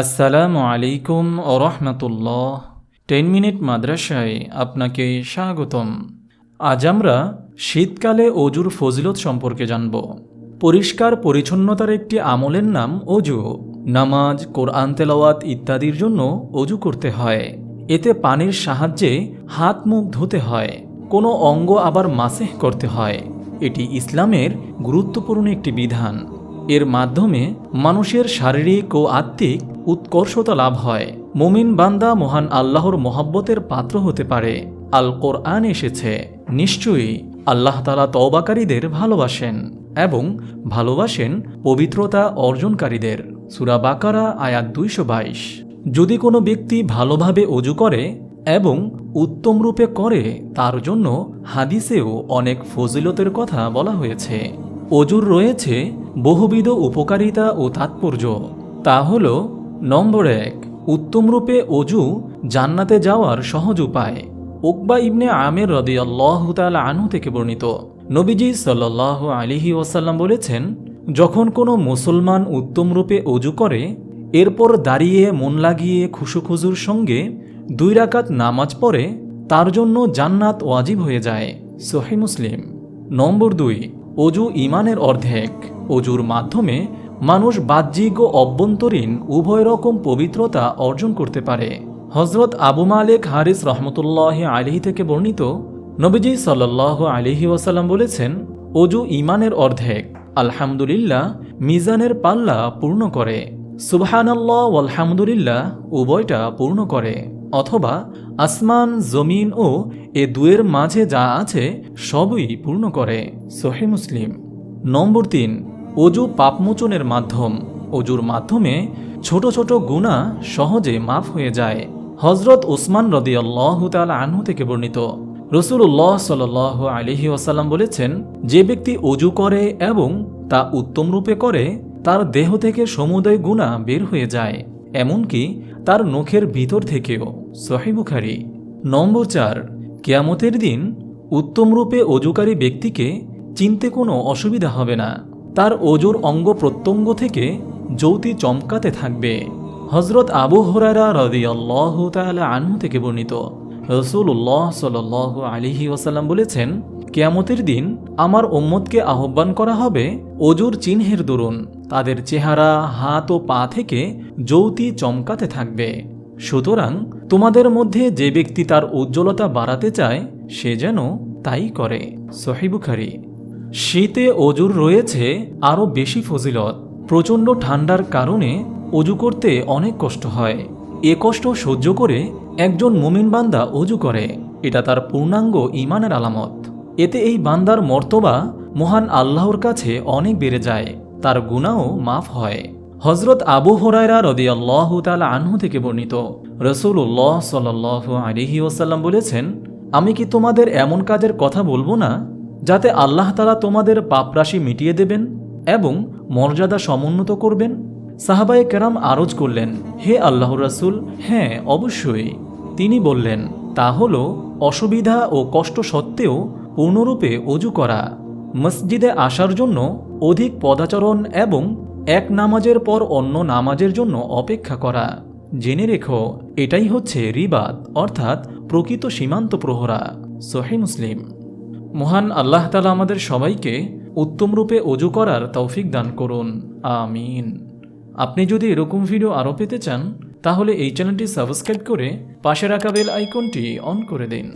আসসালামু আলাইকুম ও রহমতুল্লাহ। Ten minute মাদ্রাসায় আপনাকে স্বাগতম। আজ আমরা শীতকালে অজুর ফজিলত সম্পর্কে জানব। পরিষ্কার পরিচ্ছন্নতার একটি আমলের নাম অজু। নামাজ, কোরআন তেলাওয়াত ইত্যাদির জন্য অজু করতে হয়। এতে পানির সাহায্যে হাত মুখ ধুতে হয়। কোনো অঙ্গ আবার মাসেহ করতে হয়। এটি ইসলামের গুরুত্বপূর্ণ একটি বিধান। এর মাধ্যমে মানুষের শারীরিক ও আত্মিক উৎকর্ষতা লাভ হয়। মুমিন বান্দা মহান আল্লাহর মোহাব্বতের পাত্র হতে পারে। আল কোরআন এসেছে। নিশ্চয়ই আল্লাহ তালা তওবাকারীদের ভালোবাসেন এবং ভালোবাসেন পবিত্রতা অর্জনকারীদের। সুরা বাকারা, আয়াত দুইশো বাইশ। যদি কোনো ব্যক্তি ভালোভাবে অজু করে এবং উত্তম রূপে করে, তার জন্য হাদিসেও অনেক ফজিলতের কথা বলা হয়েছে। অজুর রয়েছে বহুবিধ উপকারিতা ও তাৎপর্য। তা হল নম্বর এক, উত্তমরূপে অজু জান্নাতে যাওয়ার সহজ উপায়। উকবা ইবনে আমের রদিয়াল্লাহ তাল আনহু থেকে বর্ণিত। নবীজি সাল্লাহ আলিহি ওয়াসাল্লাম বলেছেন, যখন কোনো মুসলমান উত্তমরূপে অজু করে, এরপর দাঁড়িয়ে মন লাগিয়ে খুশুখুজুর সঙ্গে দুই রাকাত নামাজ পড়ে, তার জন্য জান্নাত ওয়াজিব হয়ে যায়। সোহে মুসলিম। নম্বর দুই, অজু ইমানের অর্ধেক। অজুর মাধ্যমে মানুষ বাহ্যিক ও অভ্যন্তরীণ উভয় রকম পবিত্রতা অর্জন করতে পারে। হজরত আবু মালেক হারিস রহমতুল্লাহ আলিহি থেকে বর্ণিত নবীজি সাল্লাহ আলিহি ওয়াসাল্লাম বলেছেন অজু ইমানের অর্ধেক, আলহামদুলিল্লাহ, মিজানের পাল্লা পূর্ণ করে। সুবহানাল্লাহ আলহামদুলিল্লাহ উভয়টা পূর্ণ করে। অথবা আসমান, জমিন ও এ দুয়ের মাঝে যা আছে, সবই পূর্ণ করে। সোহে মুসলিম। নম্বর তিন অজু পাপমোচনের মাধ্যম। অজুর মাধ্যমে ছোট ছোট গুণা সহজে মাফ হয়ে যায়। হজরত ওসমান রদিয়াল্লাহ তাল আনহু থেকে বর্ণিত। রসুল্লাহ সাল আলহি ওসাল্লাম বলেছেন, যে ব্যক্তি অজু করে এবং তা উত্তম রূপে করে, তার দেহ থেকে সমুদয় গুণা বের হয়ে যায়। এমনকি তার নখের ভিতর থেকেও। সহিবুখারি নম্বর চার, কেয়ামতের দিন উত্তমরূপে অজুকারী ব্যক্তিকে চিনতে কোনো অসুবিধা হবে না। তার অজুর অঙ্গ প্রত্যঙ্গ থেকে জ্যোতি চমকাতে থাকবে। হজরত আবু হরারা রদিয়াল্লাহ তালা আনহু থেকে বর্ণিত। রসুল্লাহ সাল আলিহি ওসাল্লাম বলেছেন, কেয়ামতের দিন আমার ওম্মদকে আহ্বান করা হবে অজুর চিহ্নের দরুন। তাদের চেহারা, হাত ও পা থেকে জ্যোতি চমকাতে থাকবে। সুতরাং তোমাদের মধ্যে যে ব্যক্তি তার উজ্জ্বলতা বাড়াতে চায়, সে যেন তাই করে। সহিবুখারি শীতে অজুর রয়েছে আরও বেশি ফজিলত। প্রচণ্ড ঠান্ডার কারণে অজু করতে অনেক কষ্ট হয়। এ কষ্ট সহ্য করে একজন মুমিন বান্দা অজু করে। এটা তার পূর্ণাঙ্গ ইমানের আলামত। এতে এই বান্দার মর্তবা মহান আল্লাহর কাছে অনেক বেড়ে যায়। তার গুণাও মাফ হয়। হজরত আবু হরাইরা রদিয়াল্লাহ তালা আনহু থেকে বর্ণিত। রসুল্লাহ সাল আলিহি ওসাল্লাম বলেছেন, আমি কি তোমাদের এমন কাজের কথা বলব না যাতে আল্লাহ তালা তোমাদের পাপরাশি মিটিয়ে দেবেন এবং মর্যাদা সমুন্নত করবেন। সাহাবায়ে কেরাম আরজ করলেন, হে আল্লাহ রাসুল হ্যাঁ অবশ্যই। তিনি বললেন, তা হল অসুবিধা ও কষ্ট সত্ত্বেও পূর্ণরূপে অজু করা। মসজিদে আসার জন্য অধিক পদাচরণ এবং এক নামাজের পর অন্য নামাজের জন্য অপেক্ষা করা। জেনে রেখো, এটাই হচ্ছে রিবাদ অর্থাৎ প্রকৃত সীমান্ত প্রহরা। সোহে মুসলিম। মহান আল্লাহ তালা আমাদের সবাইকে উত্তমরূপে অজু করার তৌফিক দান করুন। আমিন। আপনি যদি এরকম ভিডিও আরও পেতে চান, তাহলে এই চ্যানেলটি সাবস্ক্রাইব করে পাশে রাখা বেল আইকনটি অন করে দিন।